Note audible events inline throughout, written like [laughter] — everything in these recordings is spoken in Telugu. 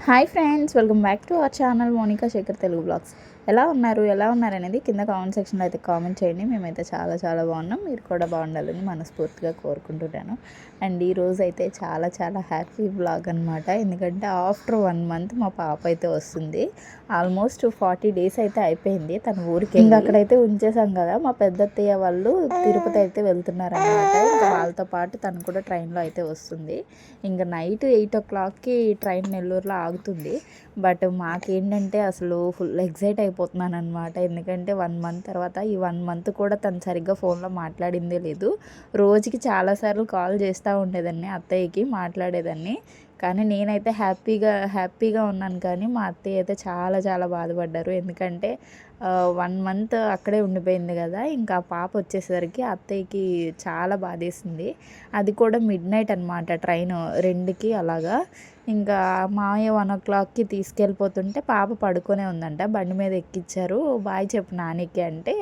Hi friends welcome back to our channel Monika Shekhar Telugu blogs ఎలా ఉన్నారు ఎలా ఉన్నారు అనేది కింద కామెంట్ సెక్షన్లో అయితే కామెంట్ చేయండి. మేమైతే చాలా చాలా బాగున్నాం. మీరు కూడా బాగుండాలని మనస్ఫూర్తిగా కోరుకుంటున్నాను. అండ్ ఈరోజు అయితే చాలా చాలా హ్యాపీ బ్లాగ్ అనమాట ఎందుకంటే ఆఫ్టర్ వన్ మంత్ మా పాప అయితే వస్తుంది. ఆల్మోస్ట్ ఫార్టీ డేస్ అయితే అయిపోయింది. తన ఊరికి ఇంకా అక్కడైతే ఉంచేసాం కదా. మా పెద్దత్తయ్య వాళ్ళు తిరుపతి అయితే వెళ్తున్నారు అనమాట ఇంకా వాళ్ళతో పాటు తను కూడా ట్రైన్లో అయితే వస్తుంది. ఇంకా నైట్ ఎయిట్ ఓ క్లాక్కి ట్రైన్ నెల్లూరులో ఆగుతుంది. బట్ మాకేంటంటే అసలు ఫుల్ ఎగ్జైట్ అయిపోతున్నాను అనమాట ఎందుకంటే వన్ మంత్ తర్వాత ఈ వన్ మంత్ కూడా తను సరిగ్గా ఫోన్లో మాట్లాడిందే లేదు. రోజుకి చాలాసార్లు కాల్ చేస్తూ ఉండేదాన్ని అత్తయ్యకి మాట్లాడేదాన్ని. కానీ నేనైతే హ్యాపీగా హ్యాపీగా ఉన్నాను. కానీ మా అత్తయ్య అయితే చాలా చాలా బాధపడ్డారు. ఎందుకంటే వన్ మంత్ అక్కడే ఉండిపోయింది కదా. ఇంకా పాప వచ్చేసరికి అత్తయ్యకి చాలా బాధేసింది. అది కూడా మిడ్ నైట్ అనమాట ట్రైన్ రెండుకి అలాగా. ఇంకా మామయ్య వన్ ఓ క్లాక్కి తీసుకెళ్ళిపోతుంటే పాప పడుకొనే ఉందంట. బండి మీద ఎక్కిచ్చారు. బాయ్ చెప్పు నానికి అంటే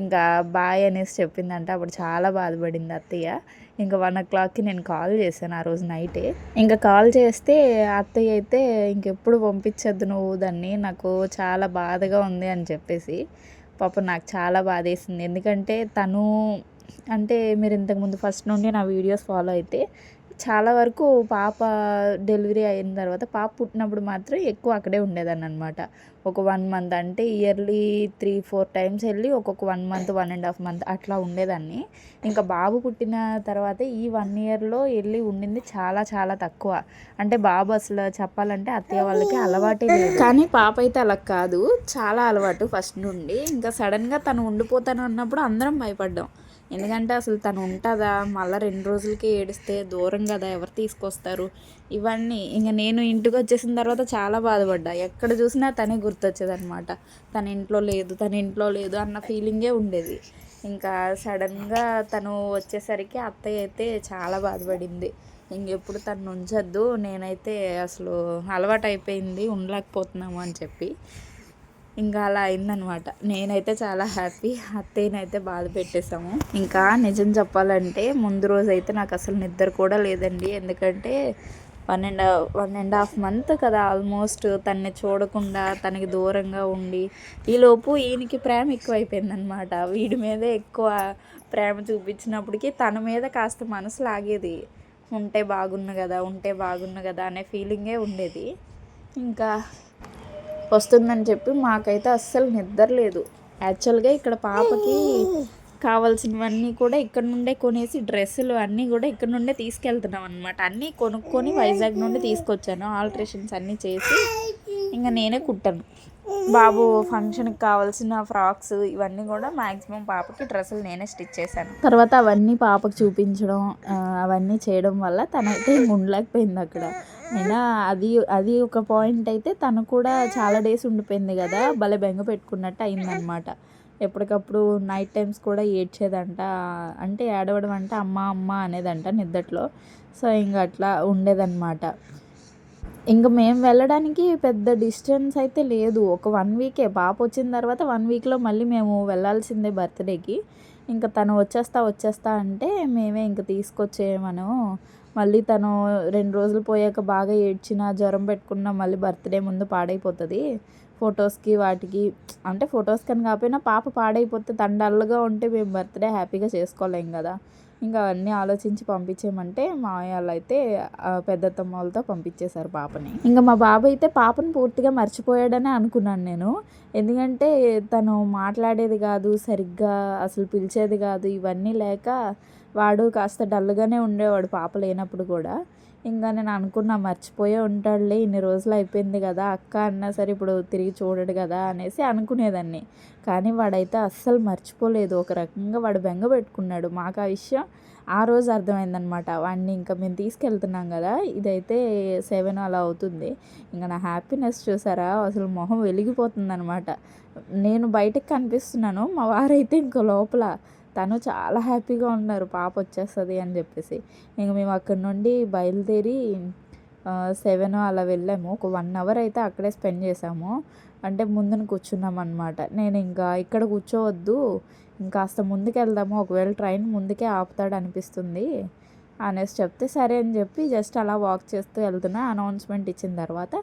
ఇంకా బాయ్ అనేసి చెప్పిందంట. అప్పుడు చాలా బాధపడింది అత్తయ్య. ఇంకా వన్ ఓ క్లాక్కి నేను కాల్ చేశాను ఆ రోజు నైటే ఇంకా కాల్ చేస్తే అత్తయ్య అయితే ఇంకెప్పుడు పంపించద్దు నువ్వు దాన్ని నాకు చాలా బాధగా ఉంది అని చెప్పేసి. పాప నాకు చాలా బాధేసింది ఎందుకంటే తను అంటే మీరు ఇంతకుముందు ఫస్ట్ నుండి నా వీడియోస్ ఫాలో అయితే చాలా వరకు పాప డెలివరీ అయిన తర్వాత పాప పుట్టినప్పుడు మాత్రం ఎక్కువ అక్కడే ఉండేదాన్ని అనమాట ఒక వన్ మంత్ అంటే ఇయర్లీ త్రీ ఫోర్ టైమ్స్ వెళ్ళి ఒక్కొక్క one month one and half month అట్లా ఉండేదాన్ని. ఇంకా బాబు పుట్టిన తర్వాత ఈ వన్ ఇయర్లో వెళ్ళి ఉండింది చాలా చాలా తక్కువ. అంటే బాబు అసలు చెప్పాలంటే అత్తయ్య వాళ్ళకి అలవాటే లేదు. కానీ పాప అయితే అలా కాదు. చాలా అలవాటు ఫస్ట్ నుండి. ఇంకా సడన్గా తను ఉండిపోతాను అన్నప్పుడు అందరం భయపడ్డాం. ఎందుకంటే అసలు తను ఉంటుందా? మళ్ళీ రెండు రోజులకి ఏడిస్తే దూరం కదా ఎవరు తీసుకొస్తారు? ఇవన్నీ ఇంకా నేను ఇంటికి వచ్చేసిన తర్వాత చాలా బాధపడ్డా. ఎక్కడ చూసినా తనే గుర్తొచ్చేది అనమాట తన ఇంట్లో లేదు తన ఇంట్లో లేదు అన్న ఫీలింగే ఉండేది. ఇంకా సడన్గా తను వచ్చేసరికి అత్తయ్య అయితే చాలా బాధపడింది. ఇంకెప్పుడు తను ఉంచొద్దు నేనైతే అసలు అలవాటు అయిపోయింది ఉండలేకపోతున్నాము అని చెప్పి. ఇంకా అలా అయిందనమాట నేనైతే చాలా హ్యాపీ అత్తయ్యనైతే బాధ పెట్టేశాము. ఇంకా నిజం చెప్పాలంటే ముందు రోజు అయితే నాకు అసలు నిద్ర కూడా లేదండి. ఎందుకంటే one and one and half month కదా ఆల్మోస్ట్ తన్ని చూడకుండా తనకి దూరంగా ఉండి ఈలోపు ఈయనకి ప్రేమ ఎక్కువైపోయింది అనమాట వీడి మీదే ఎక్కువ ప్రేమ చూపించినప్పటికీ తన మీద కాస్త మనసు లాగేది. ఉంటే బాగున్న కదా ఉంటే బాగున్న కదా అనే ఫీలింగే ఉండేది. ఇంకా వస్తుందని చెప్పి మాకైతే అస్సలు నిద్ర లేదు. యాక్చువల్గా ఇక్కడ పాపకి కావాల్సినవన్నీ కూడా ఇక్కడ నుండే కొనేసి డ్రెస్సులు అన్నీ కూడా ఇక్కడ నుండే తీసుకెళ్తున్నాం అనమాట అన్నీ కొనుక్కొని వైజాగ్ నుండి తీసుకొచ్చాను. ఆల్ట్రేషన్స్ అన్నీ చేసి ఇంకా నేనే కుట్టాను. బాబు ఫంక్షన్కి కావాల్సిన ఫ్రాక్స్ ఇవన్నీ కూడా మ్యాక్సిమం పాపకి డ్రెస్సులు నేనే స్టిచ్ చేశాను. తర్వాత అవన్నీ పాపకు చూపించడం అవన్నీ చేయడం వల్ల తనైతే ఉండలేకపోయింది అక్కడ. అయినా అది అది ఒక పాయింట్ అయితే తను కూడా చాలా డేస్ ఉండిపోయింది కదా. భలే బెంగ పెట్టుకున్నట్టు అయిందనమాట ఎప్పటికప్పుడు నైట్ టైమ్స్ కూడా ఏడ్చేదంట. అంటే ఏడవడం అంటే అమ్మ అమ్మ అనేదంట నిద్దట్లో. సో ఇంక అట్లా ఉండేదన్నమాట. ఇంక మేము వెళ్ళడానికి పెద్ద డిస్టెన్స్ అయితే లేదు. ఒక వన్ వీకే పాప వచ్చిన తర్వాత వన్ వీక్లో మళ్ళీ మేము వెళ్ళాల్సిందే బర్త్డేకి. ఇంకా తను వచ్చేస్తా వచ్చేస్తా అంటే మేమే ఇంక తీసుకొచ్చేయమను. మళ్ళీ తను రెండు రోజులు పోయాక బాగా ఏడ్చిన జ్వరం పెట్టుకున్న మళ్ళీ బర్త్డే ముందు పాడైపోతుంది. ఫొటోస్కి వాటికి అంటే ఫొటోస్ కానీ కాకపోయినా పాప పాడైపోతే తండల్లుగా ఉంటే మేము బర్త్డే హ్యాపీగా చేసుకోలేం కదా. ఇంకా అవన్నీ ఆలోచించి పంపించేయమంటే మా వాళ్ళు అయితే పెద్దత్తమ్మ వాళ్ళతో పంపించేశారు పాపని. ఇంకా మా బాబు అయితే పాపను పూర్తిగా మర్చిపోయాడని అనుకున్నాను నేను. ఎందుకంటే తను మాట్లాడేది కాదు సరిగ్గా అసలు పిలిచేది కాదు ఇవన్నీ లేక వాడు కాస్త డల్గానే ఉండేవాడు పాప లేనప్పుడు కూడా. ఇంకా నేను అనుకున్నా మర్చిపోయే ఉంటాడులే ఇన్ని రోజులు అయిపోయింది కదా అక్క అన్నా సరే ఇప్పుడు తిరిగి చూడడు కదా అనేసి అనుకునేదాన్ని. కానీ వాడైతే అస్సలు మర్చిపోలేదు. ఒక రకంగా వాడు బెంగ పెట్టుకున్నాడు. మాకు ఆ విషయం ఆ రోజు అర్థమైందనమాట వాడిని ఇంకా మేము తీసుకెళ్తున్నాం కదా ఇదైతే సెవెన్ అలా అవుతుంది. ఇంకా నా హ్యాపీనెస్ చూసారా? అసలు మొహం వెలిగిపోతుందనమాట నేను బయటకు కనిపిస్తున్నాను మా వారైతే ఇంకో లోపల తను చాలా హ్యాపీగా ఉన్నారు. పాప వచ్చేస్తుంది అని చెప్పేసి. ఇంక మేము అక్కడ నుండి బయలుదేరి సెవెన్ అలా వెళ్ళాము. ఒక వన్ అవర్ అయితే అక్కడే స్పెండ్ చేసాము అంటే ముందున కూర్చున్నాం అనమాట నేను ఇంకా ఇక్కడ కూర్చోవద్దు. ఇంకాస్త ముందుకు వెళ్దాము ఒకవేళ ట్రైన్ ముందుకే ఆపుతాడు అనిపిస్తుంది అనేసి చెప్తే సరే అని చెప్పి జస్ట్ అలా వాక్ చేస్తూ వెళ్తున్నా. అనౌన్స్మెంట్ ఇచ్చిన తర్వాత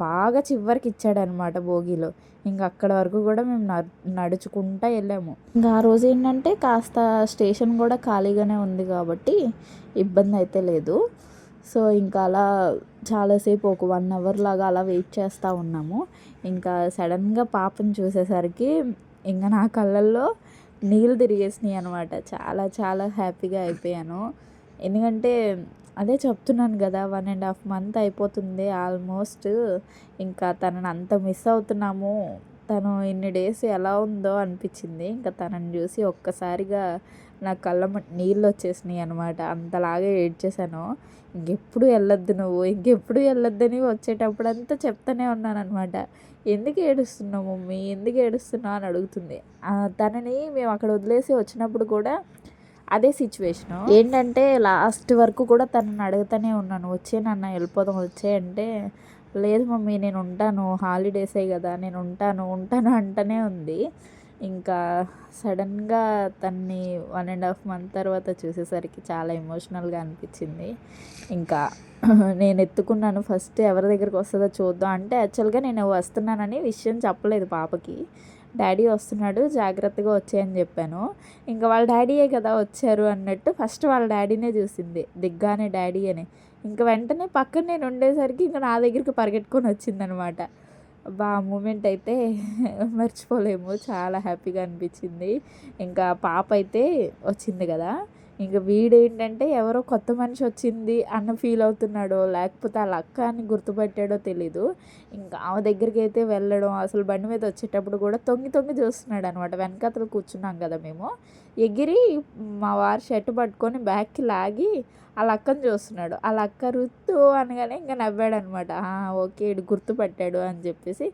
బాగా చివరికి ఇచ్చాడనమాట భోగిలో. ఇంకా అక్కడ వరకు కూడా మేము నడుచుకుంటూ వెళ్ళాము. ఇంకా ఆ రోజు ఏంటంటే కాస్త స్టేషన్ కూడా ఖాళీగానే ఉంది కాబట్టి ఇబ్బంది అయితే లేదు. సో ఇంకా అలా చాలాసేపు ఒక వన్ అవర్ లాగా అలా వెయిట్ చేస్తూ ఉన్నాము. ఇంకా సడన్గా పాపను చూసేసరికి ఇంకా నా కళ్ళల్లో నీళ్ళు తిరిగేసినాయి అనమాట. చాలా చాలా హ్యాపీగా అయిపోయాను. ఎందుకంటే అదే చెప్తున్నాను కదా వన్ అండ్ హాఫ్ మంత్ అయిపోతుంది ఆల్మోస్ట్. ఇంకా తనని అంత మిస్ అవుతున్నాము. తను ఇన్ని డేస్ ఎలా ఉందో అనిపించింది. ఇంకా తనని చూసి ఒక్కసారిగా నా కళ్ళ నీళ్ళు వచ్చేసినాయి అనమాట అంతలాగా ఏడ్చేసాను ఇంకెప్పుడు వెళ్ళొద్దు నువ్వు ఇంకెప్పుడు వెళ్ళొద్దని వచ్చేటప్పుడు అంతా చెప్తానే ఉన్నాను అనమాట ఎందుకు ఏడుస్తున్నావు మమ్మీ? ఎందుకు ఏడుస్తున్నావు? అని అడుగుతుంది. తనని మేము అక్కడ వదిలేసి వచ్చినప్పుడు కూడా అదే సిచ్యువేషన్ ఏంటంటే లాస్ట్ వరకు కూడా తనని అడుగుతూనే ఉన్నాను. వచ్చే నాన్న వెళ్ళిపోదాం వచ్చే అంటే లేదు మమ్మీ నేను ఉంటాను. హాలిడేసే కదా నేను ఉంటాను ఉంటాను అంటనే ఉంది. ఇంకా సడన్గా తన్ని వన్ అండ్ హాఫ్ మంత్ తర్వాత చూసేసరికి చాలా ఎమోషనల్గా అనిపించింది. ఇంకా [laughs] నేను ఎత్తుకున్నాను. ఫస్ట్ ఎవరి దగ్గరికి వస్తుందో చూద్దాం. అంటే యాక్చువల్గా నేను వస్తున్నానని విషయం చెప్పలేదు పాపకి. డాడీ వస్తున్నాడు జాగ్రత్తగా వచ్చాయని చెప్పాను. ఇంకా వాళ్ళ డాడీయే కదా వచ్చారు అన్నట్టు ఫస్ట్ వాళ్ళ డాడీనే చూసింది దిగ్గానే డాడీ అని. ఇంకా వెంటనే పక్కన నేను ఉండేసరికి ఇంకా నా దగ్గరికి పరిగెట్టుకొని వచ్చిందనమాట. బా మూమెంట్ అయితే [laughs] మర్చిపోలేము చాలా హ్యాపీగా అనిపించింది. ఇంకా పాప అయితే వచ్చింది కదా ఇంకా వీడేంటంటే ఎవరో కొత్త మనిషి వచ్చింది అన్న ఫీల్ అవుతున్నాడో లేకపోతే వాళ్ళ అక్క అని గుర్తుపట్టాడో తెలీదు. ఇంకా ఆమె దగ్గరికి అయితే వెళ్ళడం అసలు బండి మీద వచ్చేటప్పుడు కూడా తొంగి తొంగి చూస్తున్నాడు అనమాట వెనకతలు కూర్చున్నాం కదా మేము. ఎగిరి మా వారి షర్ట్ పట్టుకొని బ్యాగ్కి లాగి వాళ్ళ అక్కని చూస్తున్నాడు. వాళ్ళ అక్క రుత్తు అనగానే ఇంకా నవ్వాడు అనమాట ఓకే ఇడు గుర్తుపట్టాడు అని చెప్పేసి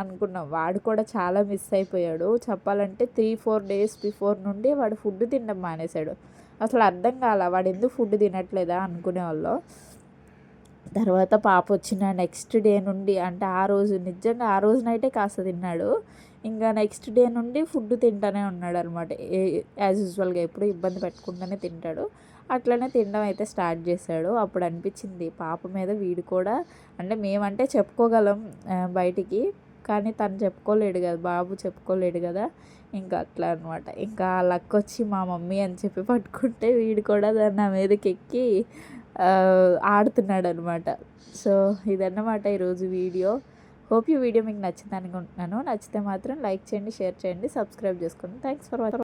అనుకున్నాం. వాడు కూడా చాలా మిస్ అయిపోయాడు. చెప్పాలంటే త్రీ ఫోర్ డేస్ బిఫోర్ నుండి వాడు ఫుడ్ తినడం మానేశాడు. అసలు అర్థం కాల వాడు ఎందుకు ఫుడ్ తినట్లేదా అనుకునేవాళ్ళు. తర్వాత పాప వచ్చిన నెక్స్ట్ డే నుండి అంటే ఆ రోజు నిజంగా ఆ రోజు నైటే కాస్త తిన్నాడు. ఇంకా నెక్స్ట్ డే నుండి ఫుడ్ తింటానే ఉన్నాడు అనమాట యాజ్ యూజువల్గా ఎప్పుడు ఇబ్బంది పెట్టకుండానే తింటాడు. అట్లనే తినడం అయితే స్టార్ట్ చేశాడు. అప్పుడు అనిపించింది పాప మీద వీడు కూడా అంటే మేమంటే చెప్పుకోగలం బయటికి. కానీ తను చెప్పుకోలేడు కదా బాబు చెప్పుకోలేడు కదా. ఇంకా అట్లా అనమాట ఇంకా లక్ వచ్చి మా మమ్మీ అని చెప్పి పట్టుకుంటే వీడు కూడా దాన్ని నా మీదకి ఎక్కి ఆడుతున్నాడు అనమాట సో ఇదన్నమాట ఈరోజు వీడియో. హోప్ ఈ వీడియో మీకు నచ్చింది అనుకుంటున్నాను. నచ్చితే మాత్రం లైక్ చేయండి షేర్ చేయండి సబ్స్క్రైబ్ చేసుకోండి. Thanks for watching